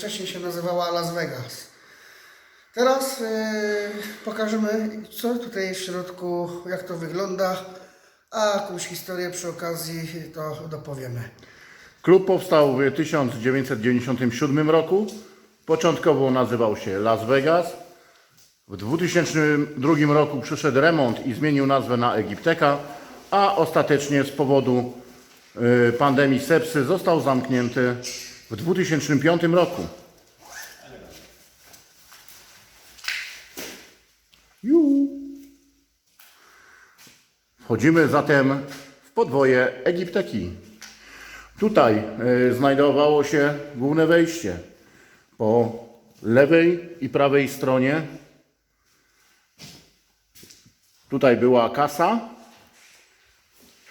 wcześniej się nazywała Las Vegas. Teraz e, pokażemy, co tutaj w środku, jak to wygląda, a jakąś historię przy okazji to dopowiemy. Klub powstał w 1997 roku. Początkowo nazywał się Las Vegas. W 2002 roku przyszedł remont i zmienił nazwę na Egipteka, a ostatecznie z powodu y, pandemii sepsy został zamknięty w 2005 roku. Wchodzimy zatem w podwoje Egipteki. Tutaj y, znajdowało się główne wejście. Po lewej i prawej stronie tutaj była kasa,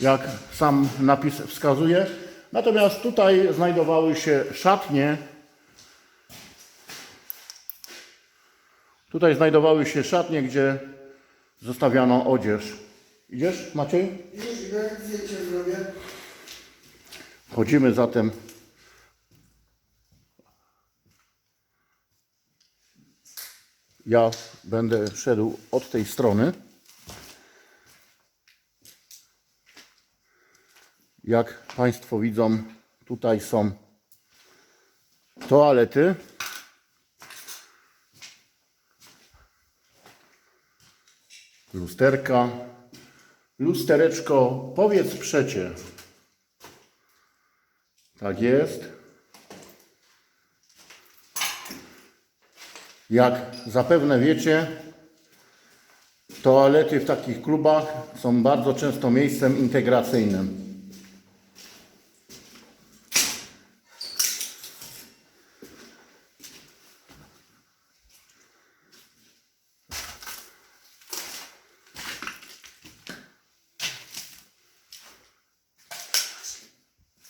jak sam napis wskazuje. Natomiast tutaj znajdowały się szatnie. Tutaj znajdowały się szatnie, gdzie zostawiano odzież. Idziesz, Maciej? Już idę, zdjęcie zrobię. Wchodzimy zatem. Ja będę szedł od tej strony. Jak Państwo widzą, tutaj są toalety. Lusterka. Lustereczko, powiedz przecie. Tak jest. Jak zapewne wiecie, toalety w takich klubach są bardzo często miejscem integracyjnym.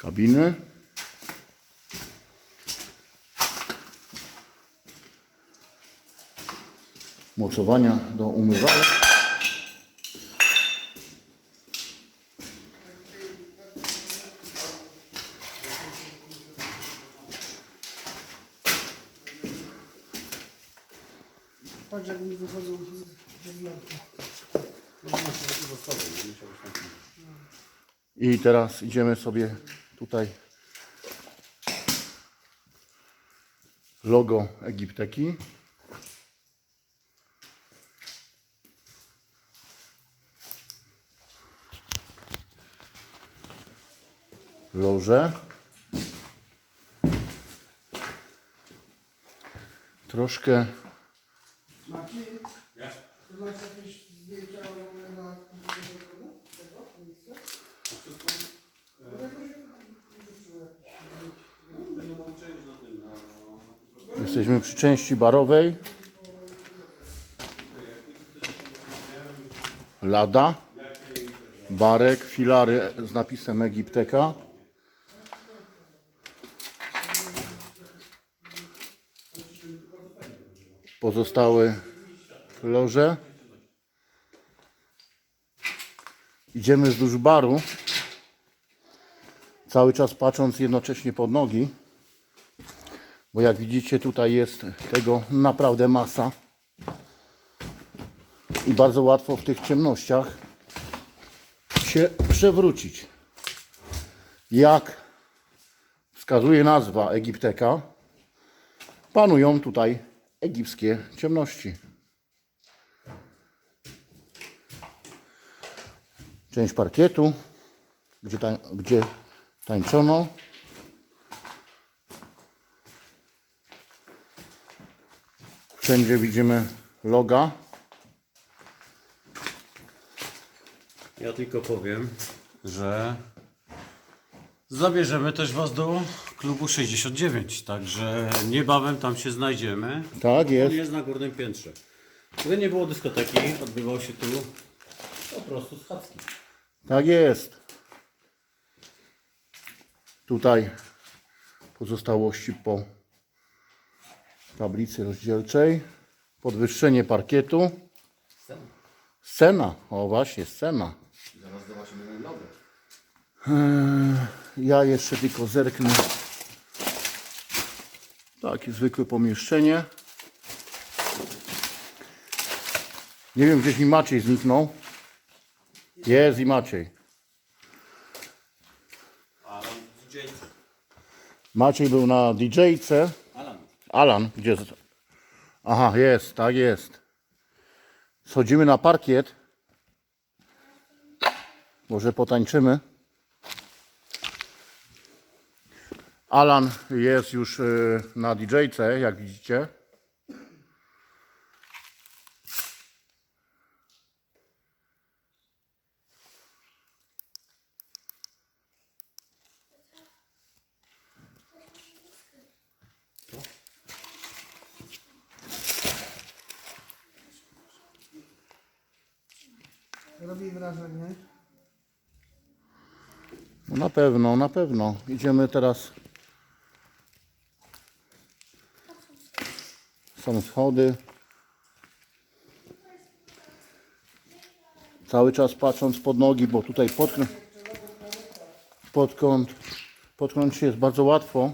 Kabiny. mocowania do umywalek. Mi wychodzą zewnątrz. I teraz idziemy sobie tutaj logo Egipteki. Loże. Troszkę Maciej, ty masz jakieś zdjęcia w ogóle na tego miejsca? Jesteśmy przy części barowej. Lada. Barek, filary z napisem Egipteka. Pozostałe loże. Idziemy wzdłuż baru. Cały czas patrząc jednocześnie pod nogi. Bo jak widzicie tutaj jest tego naprawdę masa. I bardzo łatwo w tych ciemnościach się przewrócić. Jak wskazuje nazwa Egipteka, panują tutaj egipskie ciemności. Część parkietu, gdzie, tań, gdzie tańczono. Wszędzie widzimy loga. Ja tylko powiem, że zabierzemy też Was do klubu 69, także niebawem tam się znajdziemy. Tak On jest. jest na górnym piętrze. Gdy nie było dyskoteki, odbywał się tu po prostu schadzki. Tak jest. Tutaj pozostałości po tablicy rozdzielczej. Podwyższenie parkietu. Scena. O właśnie, scena. Zaraz zobaczymy nogę. Eee, Ja jeszcze tylko zerknę Takie zwykłe pomieszczenie. Nie wiem, gdzieś mi Maciej zniknął. Jest i Maciej. Maciej był na DJ-ce. Alan. Gdzie jest? Aha, jest, tak jest. Schodzimy na parkiet. Może potańczymy. Alan jest już y, na DJ-ce, jak widzicie. Pewno, na pewno. Idziemy teraz. Są schody. Cały czas patrząc pod nogi, bo tutaj potknę, podkąd, potknąć się jest bardzo łatwo.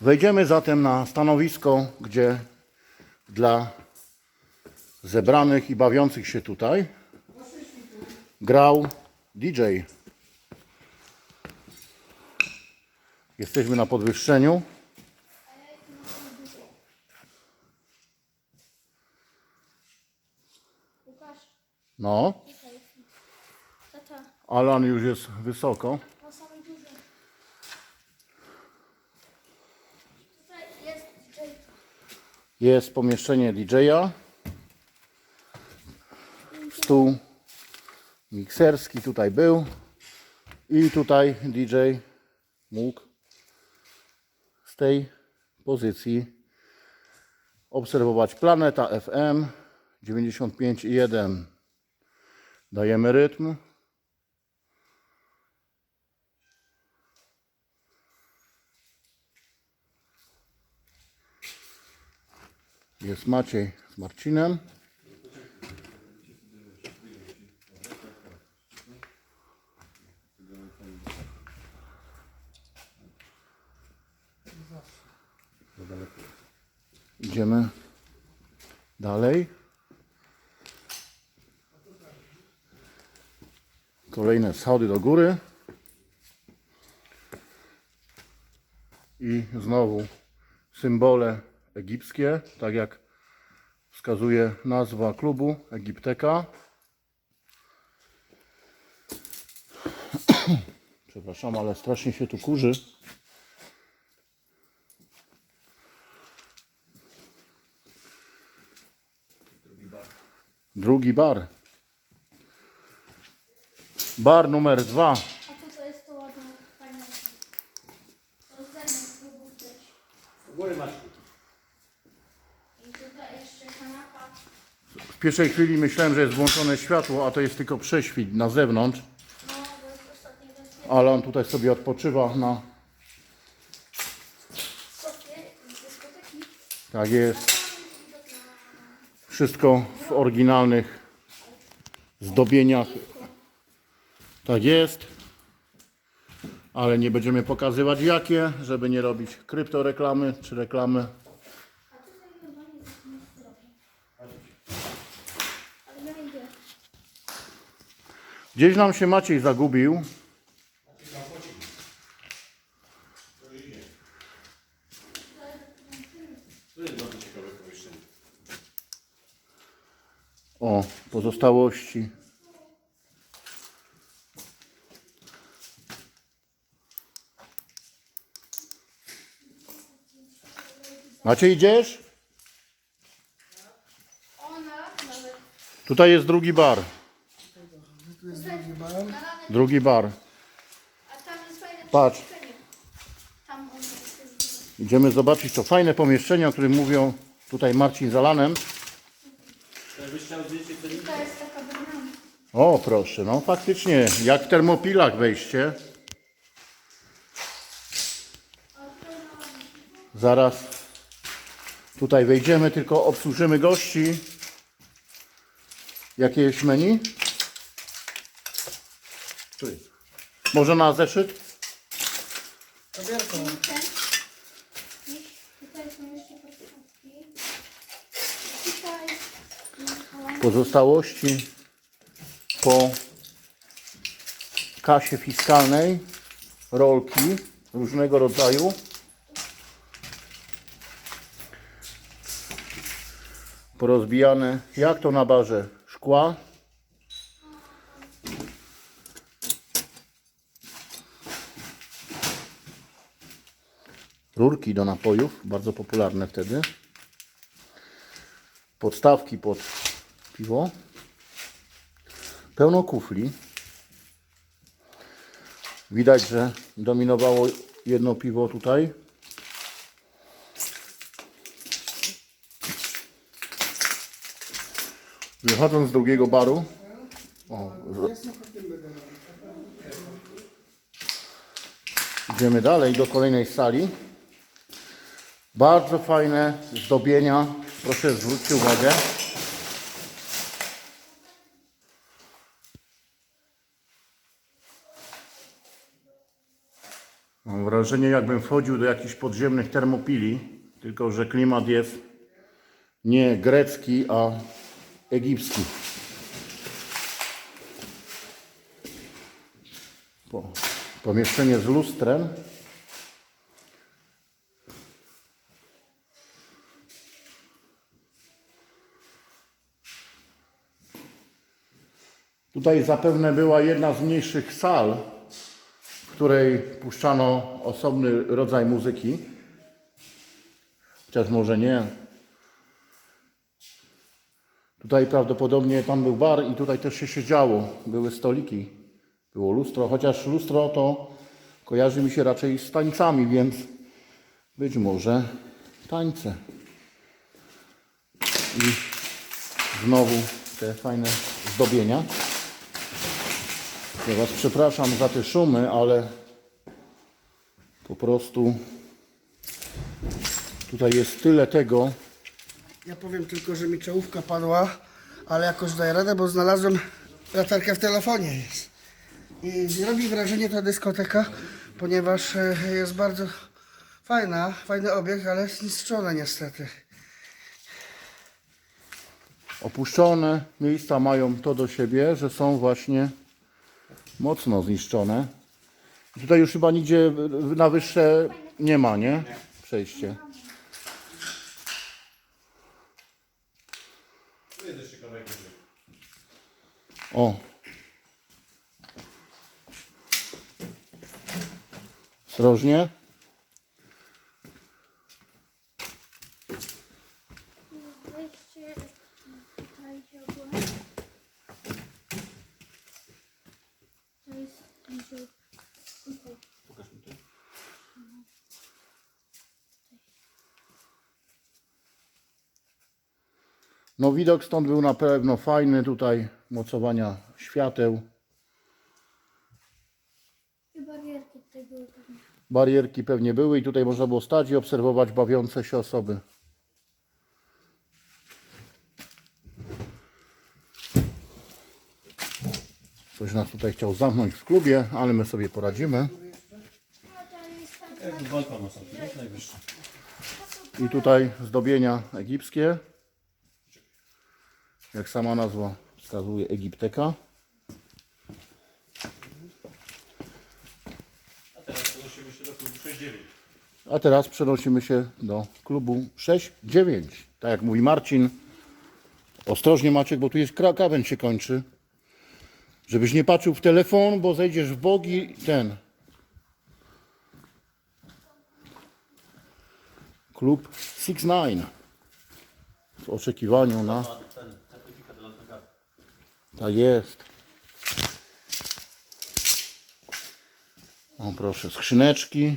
Wejdziemy zatem na stanowisko, gdzie dla zebranych i bawiących się tutaj grał DJ. Jesteśmy na podwyższeniu. No, Alan już jest wysoko. Jest pomieszczenie DJ-a. Stół mikserski tutaj był. I tutaj DJ mógł z tej pozycji obserwować Planeta FM 95,1. Dajemy rytm. Jest Maciej z Marcinem. Idziemy dalej. Kolejne schody do góry. I znowu symbole egipskie, tak jak wskazuje nazwa klubu Egipteka. Przepraszam, ale strasznie się tu kurzy. Drugi bar. Bar numer dwa. A tu to jest to ładne, fajne. Też. U góry masz. I tutaj jeszcze kanapa. W pierwszej chwili myślałem, że jest włączone światło, a to jest tylko prześwit na zewnątrz. No, bo jest ostatni bezpieczny. Ale on tutaj sobie odpoczywa na... Sofie z dyskoteki. Tak jest. Wszystko w oryginalnych zdobieniach. Tak jest. Ale nie będziemy pokazywać jakie, żeby nie robić kryptoreklamy czy reklamy. Gdzieś nam się Maciej zagubił. O, pozostałości. Maciej, idziesz? Tutaj jest drugi bar. Tu jest drugi bar. Drugi bar. A tam jest fajne Patrz. Idziemy zobaczyć to fajne pomieszczenie, o którym mówią tutaj Marcin Zalanem. O, proszę, no faktycznie, jak w termopilach wejście. Zaraz tutaj wejdziemy, tylko obsłużymy gości. Jakieś menu? Tu jest. Może na zeszyt? Tabierką. Ten. Tutaj są jeszcze podstawki. Tutaj Mikołaj. Pozostałości po kasie fiskalnej, rolki różnego rodzaju. Porozbijane, jak to na barze szkła. Rurki do napojów, bardzo popularne wtedy. Podstawki pod piwo. Pełno kufli. Widać, że dominowało jedno piwo tutaj. Wychodząc z drugiego baru. O, idziemy dalej do kolejnej sali. Bardzo fajne zdobienia. Proszę zwróćcie uwagę. Mam wrażenie, jakbym wchodził do jakichś podziemnych termopili, tylko że klimat jest nie grecki, a egipski. Po, pomieszczenie z lustrem. Tutaj zapewne była jedna z mniejszych sal, w której puszczano osobny rodzaj muzyki. Chociaż może nie. Tutaj prawdopodobnie tam był bar i tutaj też się siedziało. Były stoliki, było lustro, chociaż lustro to kojarzy mi się raczej z tańcami, więc być może tańce. I znowu te fajne zdobienia. Ja Was przepraszam za te szumy, ale po prostu tutaj jest tyle tego. Ja powiem tylko, że mi czołówka padła, ale jakoś daję radę, bo znalazłem latarkę w telefonie jest. I robi wrażenie ta dyskoteka, ponieważ e, jest bardzo fajna, fajny obiekt, ale zniszczona niestety. Opuszczone miejsca mają to do siebie, że są właśnie mocno zniszczone. Tutaj już chyba nigdzie na wyższe nie ma, nie? Przejście. O. Ostrożnie. No widok stąd był na pewno fajny. Tutaj mocowania świateł. I barierki tutaj były pewnie. Barierki pewnie były i tutaj można było stać i obserwować bawiące się osoby. Ktoś nas tutaj chciał zamknąć w klubie, ale my sobie poradzimy. I tutaj zdobienia egipskie. Jak sama nazwa wskazuje, Egipteka. A teraz przenosimy się do klubu 69. A teraz przenosimy się do klubu 6-9. Tak jak mówi Marcin. Ostrożnie Maciek, bo tu jest kra- krawędź się kończy. Żebyś nie patrzył w telefon, bo zejdziesz w bogi ten. Klub 6-9. W oczekiwaniu na... Ten certyfikat dla lekarza. Tak jest. O proszę, skrzyneczki.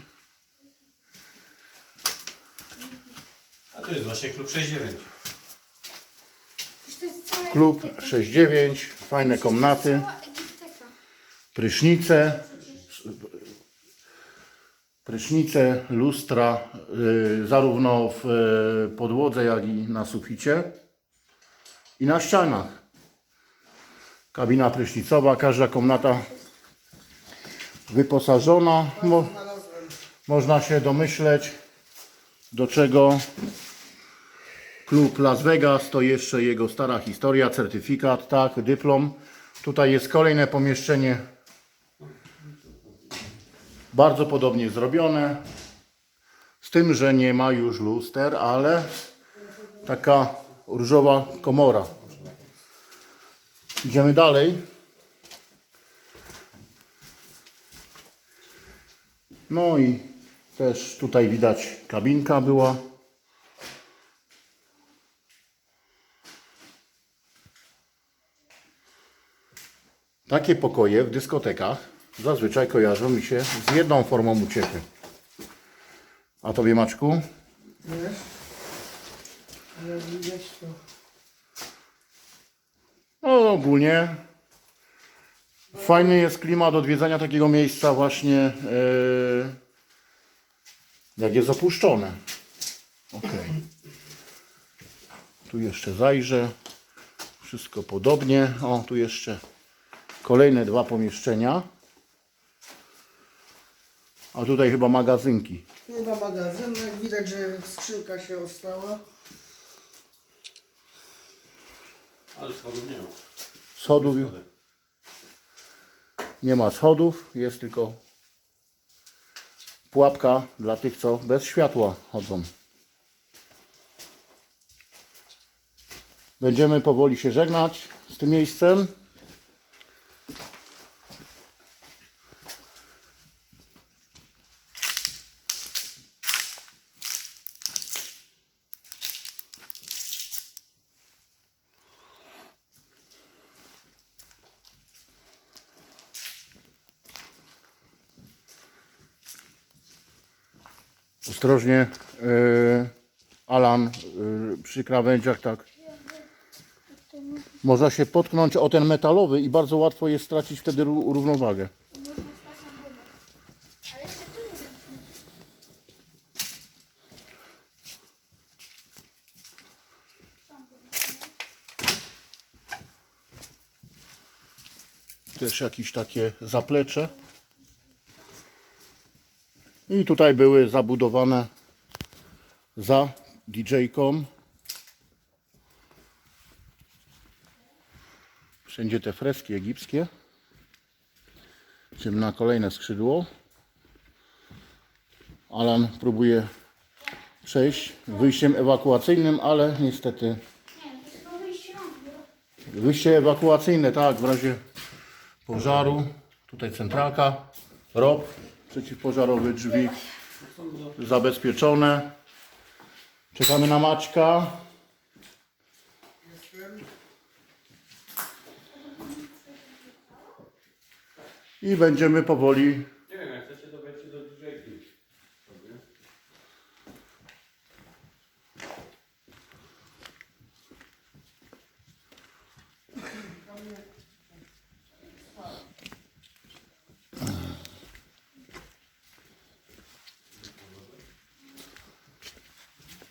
A tu jest właśnie klub 69. To jest cała Klub 6-9. Fajne komnaty. prysznice, prysznice, lustra, y, zarówno w y, podłodze, jak i na suficie i na ścianach. Kabina prysznicowa, każda komnata wyposażona. Mo, można się domyśleć, Do czego klub Las Vegas to jeszcze jego stara historia, certyfikat, tak, dyplom. Tutaj jest kolejne pomieszczenie bardzo podobnie zrobione. Z tym, że nie ma już luster, ale taka różowa komora. Idziemy dalej. No i też tutaj widać kabinka była. Takie pokoje w dyskotekach zazwyczaj kojarzą mi się z jedną formą uciechy. A tobie Maczku? Wiesz? Ale widać to. No ogólnie fajny jest klimat odwiedzania takiego miejsca właśnie e, jak jest opuszczone. Okej. Tu jeszcze zajrzę. Wszystko podobnie. O, tu jeszcze kolejne dwa pomieszczenia. A tutaj chyba magazynki. Chyba magazynek, widać, że skrzynka się ostała. Ale schodów nie ma. Schodów nie ma schodów, jest tylko pułapka dla tych, co bez światła chodzą. Będziemy powoli się żegnać z tym miejscem. Ostrożnie, yy, Alan, yy, przy krawędziach tak. Można się potknąć o ten metalowy i bardzo łatwo jest stracić wtedy ró- równowagę. Też jakieś takie zaplecze. I tutaj były zabudowane za DJ-ką. Wszędzie te freski egipskie. Czym na kolejne skrzydło. Alan próbuje przejść wyjściem ewakuacyjnym, ale niestety wyjście ewakuacyjne, tak, w razie pożaru. Tutaj centralka, ROP, przeciwpożarowy, drzwi zabezpieczone. Czekamy na Maćka. I będziemy powoli Nie wiem, jak chcecie, to wejdźcie do DJ-ki.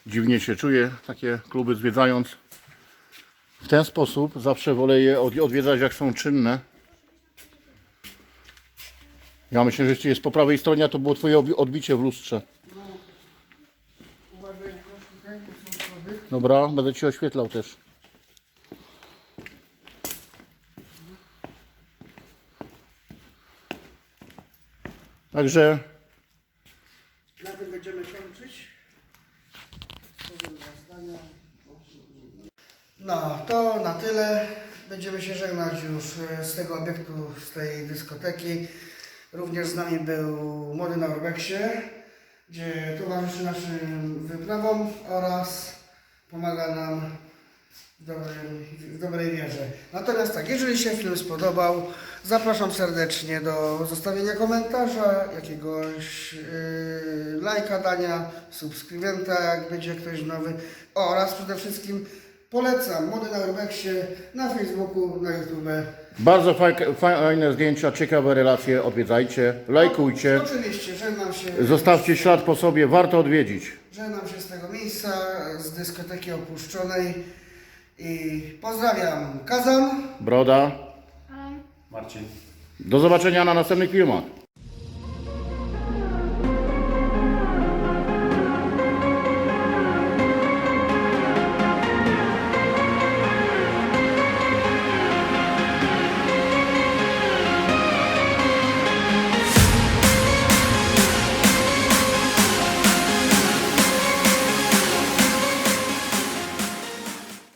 Dziwnie się czuję, takie kluby zwiedzając. W ten sposób zawsze wolę je od- odwiedzać jak są czynne. Ja myślę, że jeśli jest po prawej stronie, to było twoje odbicie w lustrze. Dobra, będę ci oświetlał też. Także Na tym będziemy kończyć. Powiem dwa zdania. No, to na tyle. Będziemy się żegnać już e, z tego obiektu, z tej dyskoteki. Również z nami był Młody na Urbexie, gdzie towarzyszy naszym wyprawom oraz pomaga nam w w dobrej wierze. Natomiast tak, jeżeli się film spodobał, zapraszam serdecznie do zostawienia komentarza, jakiegoś yy, lajka dania, subskrybenta, jak będzie ktoś nowy oraz przede wszystkim polecam Młody na Urbexie na Facebooku, na YouTube. bardzo faj- fajne zdjęcia, ciekawe relacje, odwiedzajcie, lajkujcie, Oczywiście, żegnam się. zostawcie ślad po sobie, warto odwiedzić. Żegnam się z tego miejsca, z dyskoteki opuszczonej i pozdrawiam Kazan. Broda. Marcin. do zobaczenia na następnych filmach.